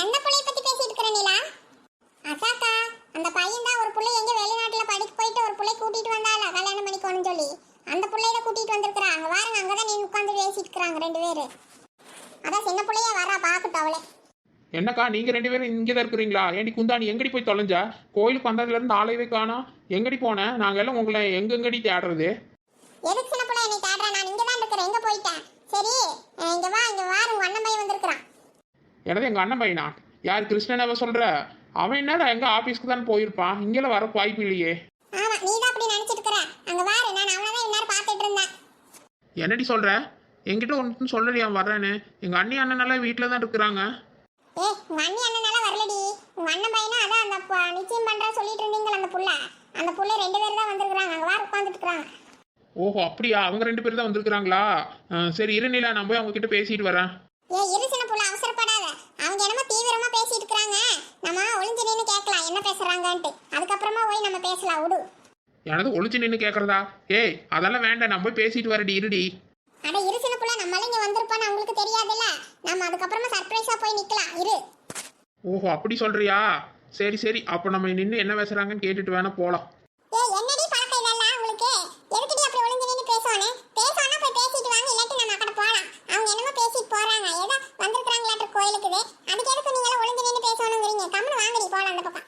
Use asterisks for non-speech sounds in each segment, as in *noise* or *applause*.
எந்த புள்ளைய பத்தி பேசிட்டு இருக்கிற நீலா? அதாக்கா அந்த பையன் தான் ஒரு புள்ளை எங்க வெளிநாட்டுல படிக்க போயிட்டு ஒரு புள்ளை கூட்டிட்டு வந்தால கல்யாணம் பண்ணிக்கோன்னு சொல்லி. அந்த புள்ளைய கூட்டிட்டு வந்திருக்கிறா. அங்க வாருங்க அங்கதான் நீ உட்காந்து பேசிட்டு இருக்கிறாங்க ரெண்டு பேரு. அதான் சின்ன புள்ளைய வரா பாக்கட்டும் அவளே. என்னக்கா நீங்க ரெண்டு பேரும் இங்கே தான் இருக்கிறீங்களா? ஏண்டி குந்தாணி எங்கடி போய் தொலைஞ்ச? கோயிலுக்கு வந்ததுல இருந்து ஆளையவே காணோம் எங்கடி போனேன் நாங்க எல்லாம் உங்களை எங்கெங்கடி தேடுறது? எதுக்கு சின்ன புள்ள என்னை தேடுற? நான் இங்க தான் இருக்கிறேன். எங்க போயிட்டேன் சரி இங்க வா இங்க வாரு உங்க அண்ணன் பையன் வந்திருக்கிறான். எனது எங்க அண்ணன் பையனா? யார் கிருஷ்ணனாவ சொல்ற? அவன் என்னடா எங்க ஆபீஸ்க்கு தான் போயிருப்பான்? இங்கெல்லாம் வர வாய்ப்பு இல்லையே. என்னடி சொல்ற? என்கிட்ட ஒன்றும் சொல்லலையா வர்றேன்னு? எங்க அண்ணி அண்ணனெல்லாம் வீட்டில் தான் இருக்கிறாங்க. ஏய் உங்க அண்ணி அண்ணனால வரலடி. உங்க அண்ணன் பையனா? அதான் அந்த நிச்சயம் பண்ற சொல்லிட்டு இருந்தீங்களா அந்த புள்ள. அந்த புள்ள ரெண்டு பேரும் தான் வந்திருக்காங்க அங்க வாரு இருக்காங்க ஓஹோ அப்படியா? அவங்க ரெண்டு பேரும் தான் வந்திருக்கிறாங்களா? அஹ், சரி இருநிலா நான் போய் அவங்க கிட்ட பேசிட்டு வரேன். ஏய் இரு சின்ன புள்ள அவசரப்படாத அவங்க என்னமோ தீவிரமா பேசிட்டு இருக்காங்க நம்ம ஒளிஞ்சு நின்னு கேட்கலாம் பேசுறாங்கன்ட்டு அதுக்கப்புறமா போய் நம்ம பேசலாம் விடு. எனது ஒளிச்சு நின்று கேட்கறதா ஏய் அதெல்லாம் வேண்டாம். நான் போய் பேசிட்டு வரடி இருடி. அட இரு சின்ன புள்ள நம்மளால இங்க வந்திருப்பான்னு அவங்களுக்கு தெரியாதுல்ல. நம்ம அதுக்கப்புறமா சர்ப்ரைஸா போய் நிக்கலாம். இரு. ஓஹோ அப்படி சொல்றியா? சரி சரி. அப்போ நம்ம நின்று என்ன பேசுறாங்கன்னு கேட்டுட்டு வேணா போகலாம் ஏய் என்னடி பழக்கம் இதெல்லாம் உங்களுக்கு எதுக்குடி அப்படி ஒளிஞ்சு நின்னு பேசுவானே பேசுவானா போய் பேசிட்டு வாங்க இல்லாட்டி நம்ம அக்கட போலாம் அவங்க என்னமோ பேசிட்டு போறாங்க ஏதோ வந்திருக்காங்களாட்ட கோயிலுக்கு அதுக்கு எதுக்கு நீங்க எல்லாம் ஒளிஞ்சு நின்னு பேசணுங்கிறீங்க கம்முனு வாங்கடி போலாம் அந்த பக்கம்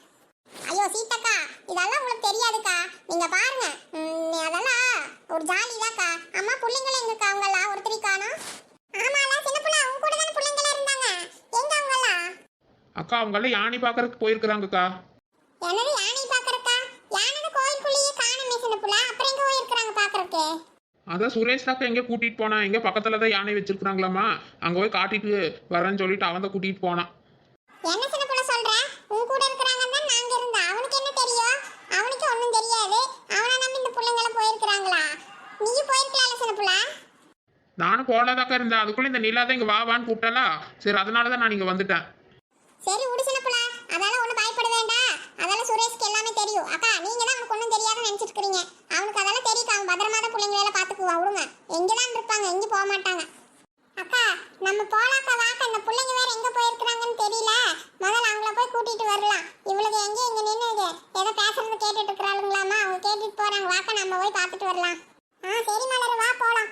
ஐயோ சீத்தக்கா இதெல்லாம் உங்களுக்கு தெரியாதுக்கா நீங்க பாருங்க ம், அதெல்லாம் ஒரு ஜாலி தான்க்கா அம்மா பிள்ளைங்கள எங்கக்கா அவங்கெல்லாம் ஒருத்தரி காணோம் ஆமால சின்ன புள்ள அவங்க கூட தானே பிள்ளைங்கள இருந்தாங்க எங்க அவங்கெல்லாம் அக்கா அவங்கெல்லாம் யானை பார்க்கறதுக்கு போயிருக்கிறாங்கக்கா. என்னது யானை பாக்குறக்கா? யானை கோயிலுக்குள்ளேயே காணுமே சின்ன புள்ள. அப்புறம் எங்க பாக்குறதுக்கு? அதான் சுரேஷ் தாக்கா எங்கே கூட்டிட்டு போனான் எங்கே பக்கத்துல தான் யானை வச்சிருக்கிறாங்களாமா? அங்கே போய் காட்டிட்டு வரேன்னு சொல்லிட்டு அவன் தான் கூட்டிட்டு போனான். என்ன சின்ன புள்ள சொல்ற? உன் கூட இருக்கிறாங்கன்னு தான் நாங்க இருந்தா அவனுக்கு என்ன தெரியும்? அவனுக்கு ஒண்ணும் தெரியாது. அவனை நம்பி இந்த பிள்ளைங்கள போயிருக்கிறாங்களா? நீ போயிருக்கலாம்ல சின்ன புள்ள? நானும் போகலாதாக்கா இருந்தேன். அதுக்குள்ளே இந்த நிலா தான் இங்கே வா வான்னு கூப்பிட்டாலா சரி அதனால தான் நான் இங்கே வந்துட்டேன் சரி விடு சின்ன புள்ள அதெல்லாம் ஒண்ணும் பயப்பட வேண்டாம் அதெல்லாம் சுரேஷ்க்கு எல்லாமே தெரியும் அக்கா நீங்க தான் அவனுக்கு ஒண்ணும் தெரியாதுன்னு நினைச்சிட்டு இருக்கீங்க அவனுக்கு அதெல்லாம் தெரியும் அவன் பத்திரமா தான் பிள்ளைங்கள விடுங்க. எங்க தான் இருப்பாங்க எங்கேயும் போக மாட்டாங்க. அக்கா நம்ம போலாக்கா வாக்க இந்த பிள்ளைங்க வேற எங்க போயிருக்கிறாங்கன்னு தெரியல. முதல்ல அவங்கள போய் கூட்டிட்டு வரலாம். இவளுக்கு எங்கே இங்க நின்னுது ஏதோ பேசுறது கேட்டுட்டு இருக்கிறாளுங்களாமா? அவங்க கேட்டுட்டு போறாங்க. வாக்க நம்ம போய் பார்த்துட்டு வரலாம். ஆ சரி மலர் வா போலாம்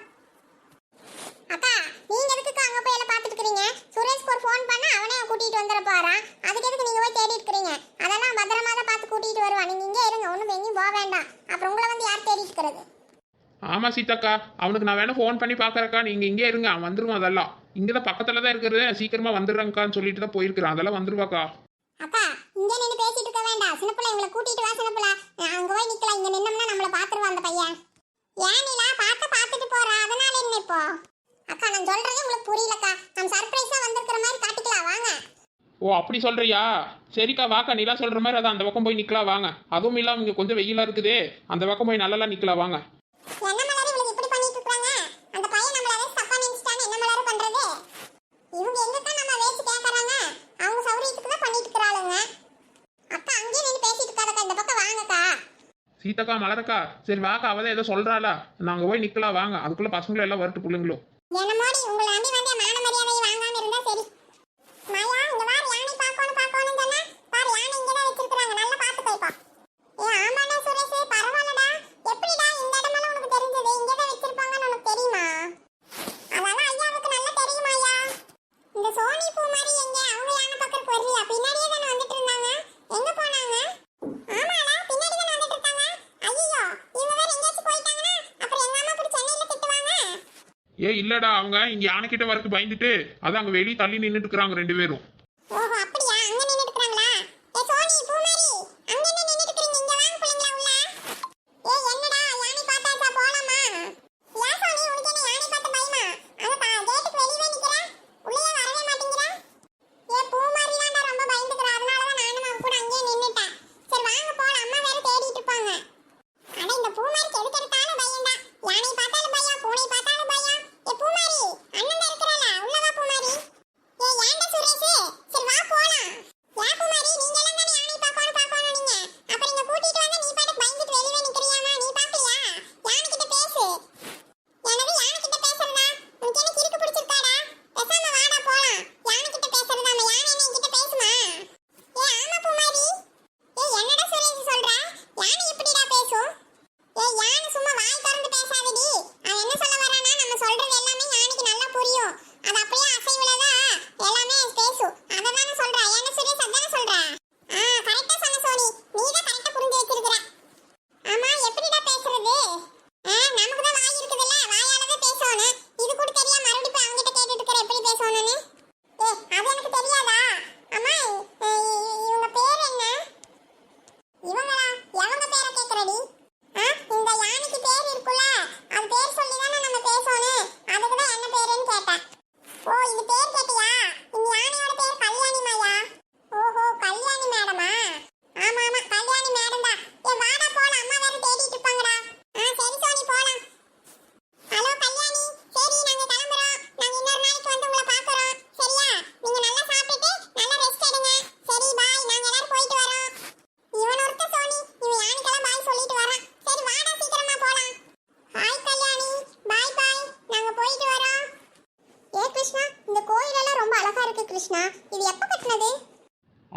அக்கா நீங்க எதுக்கு அங்க போய் எல்லாம் பார்த்துட்டு இருக்கீங்க சுரேஷ்க்கு ஒரு ஃபோன் பண்ணா அவனே கூட்டிட்டு வந்துட போறான் அதுக்கு எதுக்கு நீங்க போய் தேடி இருக்கிறீங்க அதெல்லாம் பத்திரமா தான் பார்த்து கூட்டிட்டு வருவான் நீங்க இங்கே இருங்க ஒண்ணும் எங்கேயும் போக வேண்டாம் அப்புறம் உங்களை வந்து யார் தேடி இருக்கிறது ஆமாம் சீதாக்கா அவனுக்கு நான் வேணா ஃபோன் பண்ணி பார்க்கறக்கா நீங்கள் இங்கே இருங்க அவன் வந்துருவான் அதெல்லாம். இங்கே தான் பக்கத்தில் தான் இருக்கிறது. சீக்கிரமாக வந்துடுறேங்க்கான்னு சொல்லிட்டு தான் போயிருக்கிறான் அதெல்லாம் வந்துருவாக்கா. அக்கா இங்க நின்னு பேசிட்டு இருக்க வேண்டாம். சின்ன பிள்ளை இவங்களை கூட்டிட்டு வா சின்ன பிள்ளை. அங்க போய் நிக்கலாம். இங்க நின்னோம்னா நம்மள பாத்துருவான் அந்த பையன். ஏன் நீலா? பார்த்து பார்த்துட்டு போறா. அதனால என்ன இப்போ? அக்கா நான் சொல்றது உங்களுக்கு புரியலக்கா. நம்ம சர்ப்ரைஸா வந்திருக்கிற மாதிரி காட்டிக்கலாம். வாங்க. ஓ அப்படி சொல்றியா? சரிக்கா வாக்கா. நிலா சொல்கிற மாதிரி அதான். அந்த பக்கம் போய் நிற்கலாம் வாங்க. அதுவும் இல்லாமல் இங்கே கொஞ்சம் வெயிலாக இருக்குது. அந்த பக்கம் போய் நல்லா நிற்கலாம் வாங்க என்ன மலர் இவளுக்கு இப்படி பண்ணிட்டு இருக்காங்க அந்த பையன் நம்மள ஏதாவது தப்பா நினைச்சிட்டாங்க என்ன மலர் பண்றது இவங்க எங்க நம்ம வேச்சு கேக்குறாங்க அவங்க சௌரியத்துக்கு தான் பண்ணிட்டு இருக்கிறாளுங்க அக்கா அங்கேயே நின்று பேசிட்டு இருக்காதக்கா இந்த பக்கம் வாங்கக்கா சீதாக்கா மலரக்கா சரி வாக்கா அவதான் ஏதோ சொல்கிறாளா நாங்கள் போய் நிற்கலாம் வாங்க அதுக்குள்ளே பசங்களும் எல்லாம் வரட்டு பிள்ளைங்களும் என்னமோடி உங்களை நம்பி வந்த மான மரியாதையை வாங்காம இருந்தா சரி மாயா இங்க வாரு யானை பார்க்கணும் பார்க்கணும் சொன்னா பாரு யானை இங்க தான் வச்சிருக்காங்க நல்லா பார்த்து போய்ப்பா ஏ ஆமாடா சுரேஷ் பரவாயில்லடா எப்படிடா இந்த இடமெல்லாம் உனக்கு தெரிஞ்சது ஏதோ தான் நாங்க போய் நிக்கலாம் வாங்க. அதுக்குள்ள பசங்களும் எல்லாம் வரட்டு இந்த சோனி பூ மாதிரி எங்க அவங்க யானை பக்கத்துக்கு வரலையா பின்னாடியே தானே வந்துட்டு இருந்தாங்க எங்க போனாங்க ஆமாடா பின்னாடி தானே வந்துட்டு இருக்காங்க ஐயோ இவங்க வேற எங்கேயாச்சும் போயிட்டாங்கன்னா அப்புறம் எங்க அம்மா இப்படி சென்னையில திட்டுவாங்க ஏ இல்லடா அவங்க இங்க யானைக்கிட்ட வரக்கு பயந்துட்டு அதான் அங்க வெளியே தள்ளி நின்றுட்டு இருக்கிறாங்க ரெண்டு பேரும்.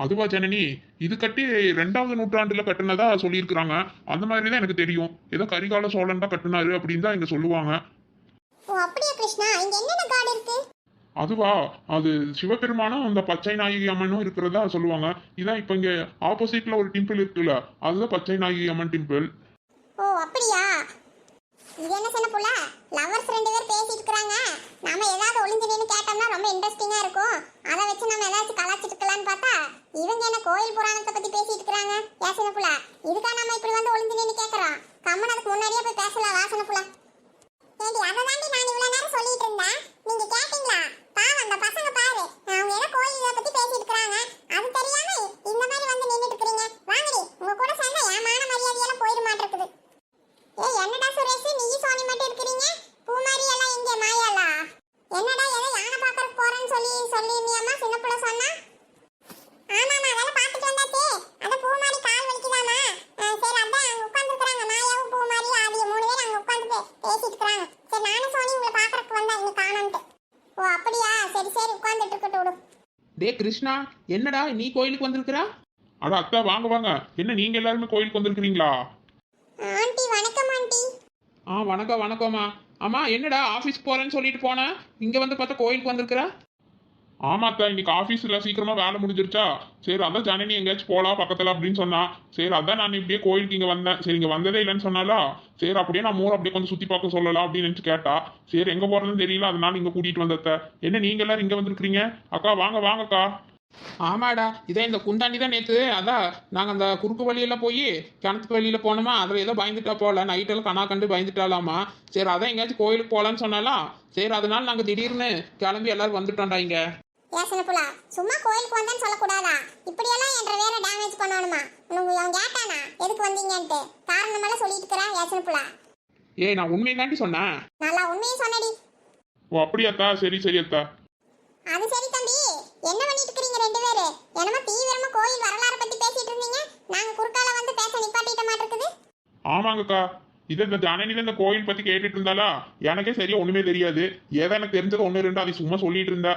அதுவா ஜனனி இது கட்டி ரெண்டாவது நூற்றாண்டுல கட்டினதா சொல்லியிருக்கிறாங்க. அந்த மாதிரி தான் எனக்கு தெரியும். ஏதோ கரிகால சோழன் தான் கட்டினாரு அப்படின்னு தான் இங்க சொல்லுவாங்க. ஓ அப்படியா கிருஷ்ணா? இங்க என்னென்ன காடு இருக்கு? அதுவா அது சிவபெருமானும் அந்த பச்சை நாயகி அம்மனும் இருக்கிறதா சொல்லுவாங்க. இதான் இப்போ இங்க ஆப்போசிட்ல ஒரு டெம்பிள் இருக்குல்ல அதுதான் பச்சை நாயகி அம்மன் டெம்பிள் ஓ அப்படியா? இது என்ன சின்ன புள்ள? லவர்ஸ் ரெண்டு பேர் பேசிட்டு இருக்காங்க நாம ஏதாவது ஒளிஞ்சு நின்னு கேட்டோம்னா ரொம்ப இன்ட்ரெஸ்டிங்கா இருக்கும். அதை வச்சு நம்ம ஏதாச்சும் கலாச்சிட்டு இருக்கலாம்னு பார்த்தா இவங்க என்ன கோயில் புராணத்தை பத்தி பேசிட்டு இருக்காங்க ஏ சின்ன புள்ள? இதுக்கா நம்ம இப்படி வந்து ஒளிஞ்சு நின்னு கேக்குறோம். கம்மன் அதுக்கு முன்னாடியே போய் பேசலாம் வா சின்ன புள்ள. ஏண்டி அதை தாண்டி நான் இவ்வளவு நேரம் சொல்லிட்டு இருந்தேன். நீங்க கேட்டீங்களா? பாவம் அந்த பசங்க பாரு. அவங்க ஏதோ கோயிலை பத்தி பேசிட்டு இருக்காங்க அது தெரியாம இந்த மாதிரி வந்து நின்னுட்டு இருக்கீங்க வாங்கடி உங்க கூட சேர்ந்தா என் மான மரியாதையெல்லாம் போயிட மாட்டிருக்குது ஏய் என்னடா சுரேஷ் நீ சோனி மட்டும் இருக்கிறீங்க பூமாரி எல்லாம் இங்க மாயாலா என்னடா ஏதோ யானை பார்க்கறதுக்கு போறேன்னு சொல்லி சொல்லிருந்தியாமா சின்ன புள்ள சொன்னா ஆமாமா அதெல்லாம் பார்த்துட்டு வந்தாச்சே அத பூமாரி கால் வலிக்குதாமா அஹ் சரி அதான் அங்க உட்கார்ந்துருக்காங்க மாயாவும் பூமாரி ஆதிய மூணு பேர் அங்க உட்கார்ந்து பேசிட்டு இருக்காங்க சரி நானும் சோனி உங்களை பார்க்கறதுக்கு வந்தா இங்க காணோம்ட்டு ஓ அப்படியா சரி சரி உட்கார்ந்துட்டு இருக்கட்டும் விடு டே கிருஷ்ணா என்னடா நீ கோயிலுக்கு வந்திருக்கிறா? அட அத்தா வாங்க வாங்க. என்ன நீங்க எல்லாருமே கோயிலுக்கு வந்திருக்கிறீங்களா? ஆண்டி வணக்கம் ஆண்டி. ஆ வணக்கம் வணக்கம்மா. அம்மா என்னடா ஆஃபீஸ்க்கு போறேன்னு சொல்லிட்டு போனேன் இங்க வந்து பார்த்தா கோயிலுக்கு வந்திருக்கிறா? ஆமா அத்தா இன்னைக்கு ஆஃபீஸ்ல சீக்கிரமா வேலை முடிஞ்சிருச்சா? சரி அதான் ஜனனி எங்கேயாச்சும் போலாம் பக்கத்துல அப்படின்னு சொன்னா. சரி அதான் நான் இப்படியே கோயிலுக்கு இங்க வந்தேன். சரி இங்க வந்ததே இல்லைன்னு சொன்னாலா சரி அப்படியே நான் மூணு அப்படியே கொஞ்சம் சுத்தி பார்க்க சொல்லலாம் அப்படின்னு நினைச்சு கேட்டா. சரி எங்க போறதுன்னு தெரியல அதனால இங்க கூட்டிட்டு வந்தத்த என்ன நீங்க எல்லாரும் இங்க வந்திருக்கிறீங்க? அக்கா வாங்க வாங்கக்கா. ஆமாடா இதே இந்த குந்தாண்டி தான் நேற்று அதான் நாங்கள் அந்த குறுக்கு வழியெல்லாம் போய் கிணத்துக்கு வெளியில் போனோமா அதில் ஏதோ பயந்துட்டா போகல நைட்டெல்லாம் கனா கண்டு பயந்துட்டாலாமா சரி அதான் எங்கேயாச்சும் கோயிலுக்கு போகலான்னு சொன்னாலாம் சரி அதனால நாங்கள் திடீர்னு கிளம்பி எல்லாரும் வந்துட்டோம்டா இங்கே. ஏசனப்புலா சும்மா கோயிலுக்கு வந்தேன்னு சொல்லக்கூடாதா? இப்படியெல்லாம் என்ற வேற டேமேஜ் பண்ணணுமா உனக்கு அவன் கேட்டானா? எதுக்கு வந்தீங்கன்ட்டு. காரணமெல்லாம் சொல்லிட்டு இருக்கிறா ஏசனப்புலா ஏய் நான் உண்மையை தாண்டி சொன்னேன். நல்லா உண்மையை சொன்னடி. ஓ அப்படியாத்தா சரி சரி அத்தா அது சரி தம்பி. என்ன பண்ணிட்டு இருக்கிறீங்க ரெண்டு பேரு? என்னமோ தீவிரமா கோயில் வரலாறு பத்தி பேசிட்டு இருந்தீங்க. நாங்க குறுக்கால வந்து பேச நிப்பாட்டிட்ட மாட்டிருக்குது. ஆமாங்கக்கா. இது இந்த ஜனனி இந்த கோயில் பத்தி கேட்டுட்டு இருந்தாலா எனக்கே சரியா ஒண்ணுமே தெரியாது. ஏதோ எனக்கு தெரிஞ்சது ஒண்ணு ரெண்டு அதை சும்மா சொல்லிட்டு இருந்தா.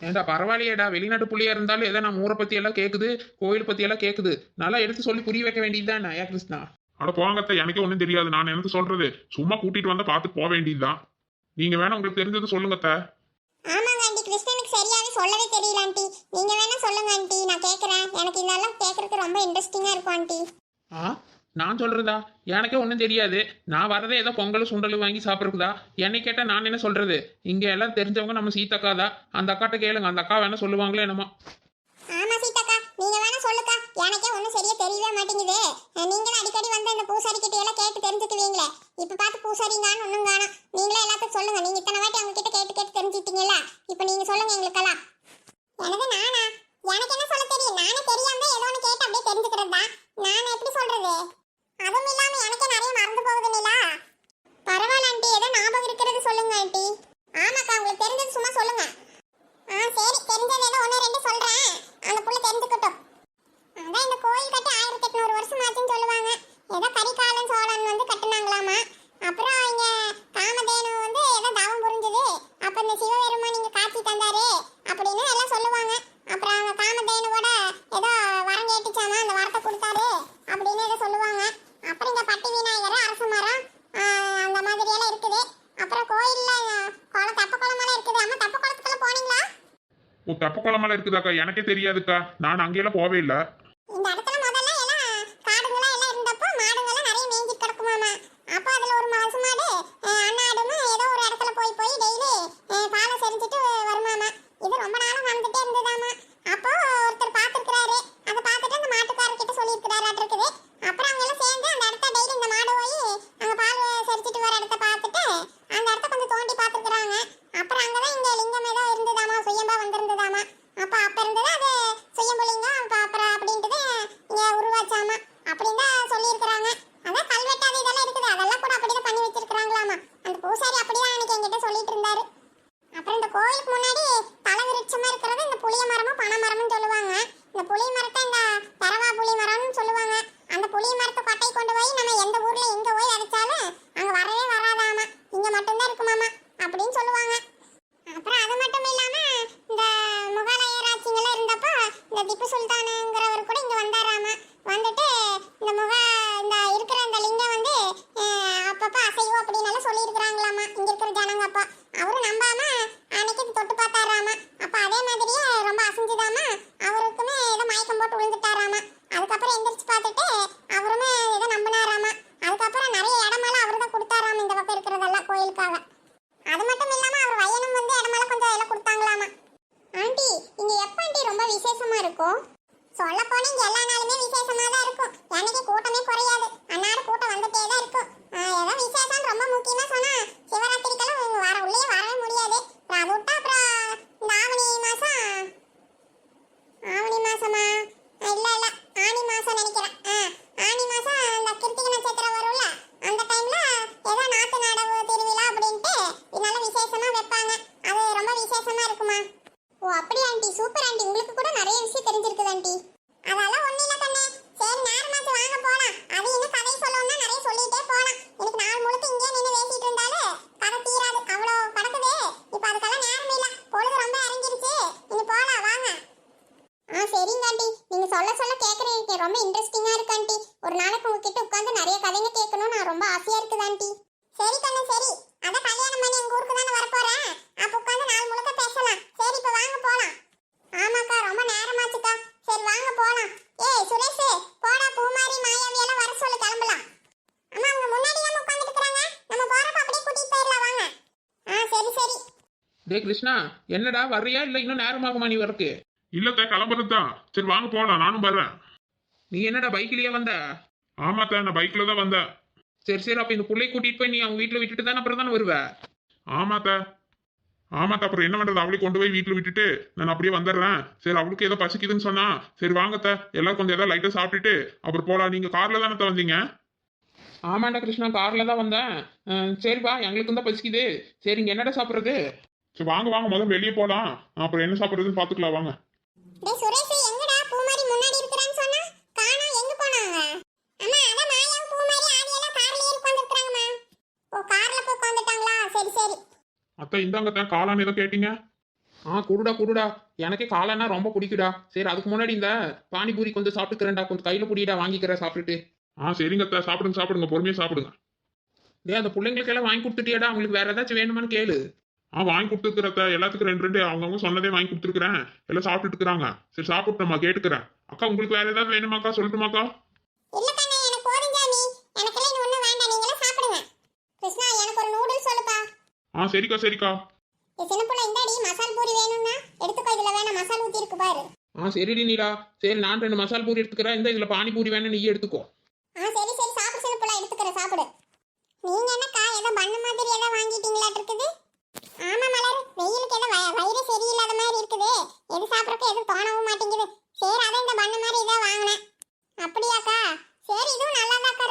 ஏண்டா பரவாயில்லையேடா. வெளிநாட்டு புள்ளியா இருந்தாலும் ஏதோ நம்ம ஊரை பத்தி எல்லாம் கேட்குது கோயில் பத்தி எல்லாம் கேட்குது நல்லா எடுத்து சொல்லி புரிய வைக்க வேண்டியதுதான் ஏ கிருஷ்ணா? அட போங்கத்த எனக்கே ஒன்றும் தெரியாது. நான் எனக்கு சொல்றது சும்மா கூட்டிட்டு வந்தா பார்த்து போக வேண்டியதுதான். நீங்க வேணா உங்களுக்கு தெரிஞ்சது சொல்லுங்கத்த சொல்லவே தெரியல ஆண்டி. நீங்க வேணா சொல்லுங்க ஆண்டி. நான் கேக்குறேன். எனக்கு இதெல்லாம் கேக்குறதுக்கு ரொம்ப இன்ட்ரெஸ்டிங்கா இருக்கும் ஆண்டி. ஆ? நான் சொல்றதா? எனக்கே ஒன்றும் தெரியாது. நான் வரதே ஏதோ பொங்கல் சுண்டல் வாங்கி சாப்பிட்றதுதா என்னை கேட்டால் நான் என்ன சொல்றது? இங்கே எல்லாம் தெரிஞ்சவங்க நம்ம சீத்தக்கா தான். அந்த அக்காட்ட கேளுங்க. அந்த அக்கா வேணா சொல்லுவாங்களே என்னமோ. ஆமா நீங்க வேணா சொல்லுக்கா. எனக்கே ஒண்ணும் சரியா தெரியவே மாட்டேங்குது. நீங்களும் அடிக்கடி வந்து இந்த பூசாரி கிட்ட எல்லாம் கேட்டு தெரிஞ்சுக்குவீங்களே. இப்ப பார்த்து பூசாரிங்கான்னு ஒண்ணும் காணும். நீங்களே எல்லாத்துக்கும் சொல்லுங்க. நீங்க இத்தனை வாட்டி அவங்க கிட்ட கேட்டு கேட்டு தெரிஞ்சுட்டீங்கல்ல? இப்ப நீங்க சொல்லுங்க எங்களுக்கெல்லாம். எனது நானா? எனக்கு என்ன சொல்ல தெரியும்? நானே தெரியாம ஏதோ ஒன்று கேட்டு அப்படியே தெரிஞ்சுக்கிறது தான் நான் எப்படி சொல்றது? அதுவும் இல்லாம எனக்கே நிறைய மறந்து போகுது நிலா. பரவாயில்ல ஆண்டி. ஏதோ ஞாபகம் இருக்கிறது சொல்லுங்க ஆண்டி. ஆமாக்கா உங்களுக்கு தெரிஞ்சது சும்மா சொல்லுங்க. ஆ சரி. தெரிஞ்சது ஏதோ ஒன்று ரெண்டு சொல்கிறேன் அந்த புள்ள தெரிஞ்சுக்கட்டும். அதான் இந்த கோயில் கட்டி ஆயிரத்தி எட்நூறு வருஷம் ஆச்சுன்னு சொல்லுவாங்க. ஏதோ கரிகாலன் சோழன் வந்து கட்டினாங்களாமா? அப்புறம் இங்க காமதேனு வந்து ஏதோ தவம் புரிஞ்சது. அப்ப இந்த சிவபெருமான் இங்க காட்சி தந்தாரு அப்படின்னு எல்லாம் சொல்லுவாங்க. அப்புறம் அவங்க காமதேனுவோட ஏதோ வரம் கேட்டுச்சாமா? அந்த வரத்தை கொடுத்தாரு அப்படின்னு ஏதோ சொல்லுவாங்க அப்புறம் இங்க பட்டி விநாயகர் அரச மரம் ஆ, அந்த மாதிரி எல்லாம் இருக்குது அப்புறம் கோயில்ல குளம் தப்ப குளமெல்லாம் இருக்குது அம்மா தப்ப குளத்துக்குள்ள போனீங்களா ஓ தப்பு குளமெல்லாம் இருக்குதாக்கா? எனக்கே தெரியாதுக்கா. நான் அங்கெல்லாம் போவே இல்லை. இந்த இடத்துல முதல்ல எல்லாம் காடுங்களா எல்லாம் இருந்தப்போ மாடுங்கெல்லாம் நிறைய மேய்ஞ்சி கிடக்குமாமா. அப்போ அதுல ஒரு மாசு மாடு அஹ், அண்ணாடுன்னு ஏதோ ஒரு இடத்துல போய் போய் டெய்லி பாலை செரிஞ்சிட்டு வருமாமா. இது ரொம்ப நாளா நடந்துட்டே இருந்ததாமா. அப்போ ஒருத்தர் பார்த்துருக்கிறாரு. அதை பார்த்துட்டு அந்த மாட்டுக்காரர்கிட்ட சொல்லியிருக்கிறாரு இருக்குது அப்புறம் அவங்க எல்லாம் Oh. *laughs* ஒரு நாளைக்கு உங்ககிட்ட உட்கார்ந்து நிறைய கதைங்க கேட்கணும் நான் ரொம்ப ஆசையா இருக்குது ஆண்டி. சரி கண்ணு சரி. அதான் கல்யாணம் பண்ணி எங்க ஊருக்கு தானே வரப்போறேன்? அப்ப உட்கார்ந்து நாள் முழுக்க பேசலாம். சரி இப்ப வாங்க போலாம். ஆமாக்கா ரொம்ப நேரமாச்சுக்கா. சரி வாங்க போலாம். ஏய் சுரேஷ் போடா பூமாரி மாயாவி எல்லாம் வர சொல்லு கிளம்பலாம். அம்மா அவங்க முன்னாடி தான் உட்கார்ந்துட்டு இருக்காங்க நம்ம போறப்ப அப்படியே கூட்டிட்டு போயிடலாம் வாங்க. ஆ சரி சரி. டேய் கிருஷ்ணா என்னடா வர்றியா இல்லை இன்னும் நேரமாகுமா நீ வரக்கு இல்லத்த கிளம்புறது தான் சரி வாங்க போகலாம் நானும் வரேன் நீ என்னடா பைக்லயே வந்த? ஆமாத்த நான் பைக்ல தான் வந்தேன். சரி சரி அப்ப இந்த புள்ளைய கூட்டிட்டு போய் நீ அவங்க வீட்டுல விட்டுட்டு தானே அப்புறம் தானே வருவ? ஆமாத்த. ஆமாத்த அப்புறம் என்ன பண்றது? அவளை கொண்டு போய் வீட்டுல விட்டுட்டு நான் அப்படியே வந்துடுறேன். சரி அவளுக்கு ஏதோ பசிக்குதுன்னு சொன்னா சரி வாங்கத்த. எல்லாரும் கொஞ்சம் ஏதாவது லைட்டா சாப்பிட்டுட்டு அப்புறம் போலாம். நீங்க கார்ல தானே வந்தீங்க? ஆமாண்டா கிருஷ்ணா கார்ல தான் வந்தேன். அஹ், சரிப்பா எங்களுக்கு தான் பசிக்குது. சரி இங்க என்னடா சாப்பிட்றது? சரி வாங்க வாங்க. முதல்ல வெளியே போலாம். அப்புறம் என்ன சாப்பிடுறதுன்னு பாத்துக்கலாம் வாங்க டேய் சுரேஷ் எங்கடா பூமாரி முன்னாடி இருக்கறான்னு சொன்னா காணா எங்க போனாங்க அம்மா அத மாயா பூமாரி ஆதி எல்லாம் கார்லயே உட்கார்ந்திருக்காங்கம்மா ஓ கார்ல போய் உட்கார்ந்துட்டாங்களா சரி சரி அத்தை இந்தாங்கத்த காளான் ஏதோ கேட்டீங்க. ஆ குடுடா குடுடா எனக்கே காளானா ரொம்ப பிடிக்குடா. சரி அதுக்கு முன்னாடி இந்த பானிபூரி கொஞ்சம் சாப்பிட்டுக்கிறேன்டா. கொஞ்சம் கையில புடிடா வாங்கிக்கிறேன் சாப்பிட்டுட்டு. ஆ சரிங்க அத்தை சாப்பிடுங்க சாப்பிடுங்க பொறுமையா சாப்பிடுங்க. டேய் அந்த பிள்ளைங்களுக்கு எல்லாம் வாங்கி கொடுத்துட்டியாடா. அவங்களுக்கு வேற ஏதாச்சும் வேணுமான்னு கேளு. ஆ வாங்கி கொடுத்துருக்குறத்த எல்லாத்துக்கும் ரெண்டு ரெண்டு. அவங்கவுங்க சொன்னதே வாங்கி கொடுத்துருக்குறேன். எல்லாம் சாப்பிட்டுட்டு இருக்கிறாங்க சரி சாப்பிட்டுமா கேட்டுக்கிறேன். அக்கா உங்களுக்கு வேற ஏதாவது வேணுமாக்கா? சொல்லட்டுமாக்கா இல்ல கண்ணே எனக்கு போதும் ஜாமி எனக்கெல்லாம் இது ஒண்ணும் வேண்டாம் நீங்களே சாப்பிடுங்க கிருஷ்ணா எனக்கு ஒரு நூடுல்ஸ் சொல்லுப்பா ஆ சரிக்கா சரிக்கா. இந்த சின்ன புள்ள இந்தாடி மசால் பூரி வேணும்னா எடுத்துக்கோ இதுல வேணா மசால் ஊத்தி இருக்கு பாரு. ஆ சரிடி நீலா. சரி நான் ரெண்டு மசால் பூரி எடுத்துக்கிறேன். இந்த இதுல பானிபூரி வேணும் நீ எடுத்துக்கோ. ஆ சரி சரி சாப்பிடு சின்ன புள்ள எடுத்துக்கிறேன் சாப்பிடு. நீங்க என்னக்கா ஏதோ பண்ண மாதிரி ஏதோ வாங்கிட்டீங்களாட்டு இருக்குது? ஆமா மலர் வெயிலுக்கு ஏதோ வய- வயிறு சரியில்லாத மாதிரி இருக்குது. எது சாப்பிடறதுக்கு எதுவும் தோணவும் மாட்டேங்குது. சரி அதான் இந்த பண்ண மாதிரி இதை வாங்கினேன். அப்படியாக்கா? சரி இதுவும் நல்லாதாக்கா